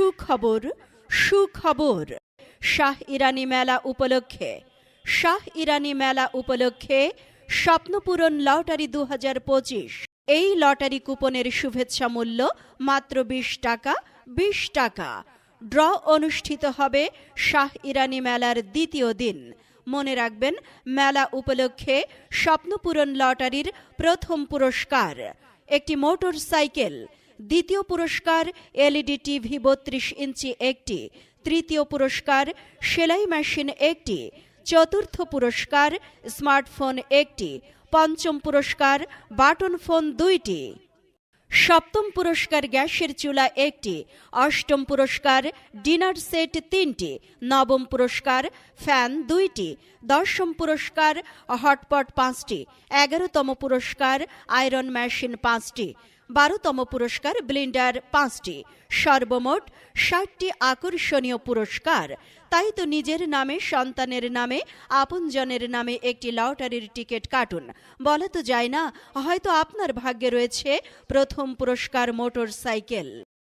সুখবর সুখবর। শাহ ইরানি মেলা উপলক্ষে, শাহ ইরানি মেলা উপলক্ষে স্বপ্নপূরণ লটারি দু এই লটারি কুপনের শুভেচ্ছা মূল্য মাত্র বিশ টাকা বিশ টাকা। ড্র অনুষ্ঠিত হবে শাহ ইরানি মেলার দ্বিতীয় দিন। মনে রাখবেন, মেলা উপলক্ষে স্বপ্নপূরণ লটারির প্রথম পুরস্কার। একটি মোটর সাইকেল দ্বিতীয় পুরস্কার এলইডি টিভি বত্রিশ ইঞ্চি একটি, তৃতীয় পুরস্কার সেলাই মেশিন একটি, চতুর্থ পুরস্কার স্মার্টফোন একটি, পঞ্চম পুরস্কার বাটন ফোন দুইটি। সপ্তম পুরস্কার গ্যাসের চুলা একটি, অষ্টম পুরস্কার ডিনার সেট তিনটি, নবম পুরস্কার ফ্যান দুইটি, দশম পুরস্কার হটপট পাঁচটি, এগারোতম পুরস্কার আয়রন মেশিন পাঁচটি। বারোতম পুরস্কার ব্লিন্ডার পাঁচটি। সর্বমোট ষাটটি আকর্ষণীয় পুরস্কার। তাই তো নিজের নামে, সন্তানের নামে, আপনজনের নামে একটি লটারির টিকিট কাটুন। বলা তো যায় না, হয়তো আপনার ভাগ্যে রয়েছে প্রথম পুরস্কার মোটর সাইকেল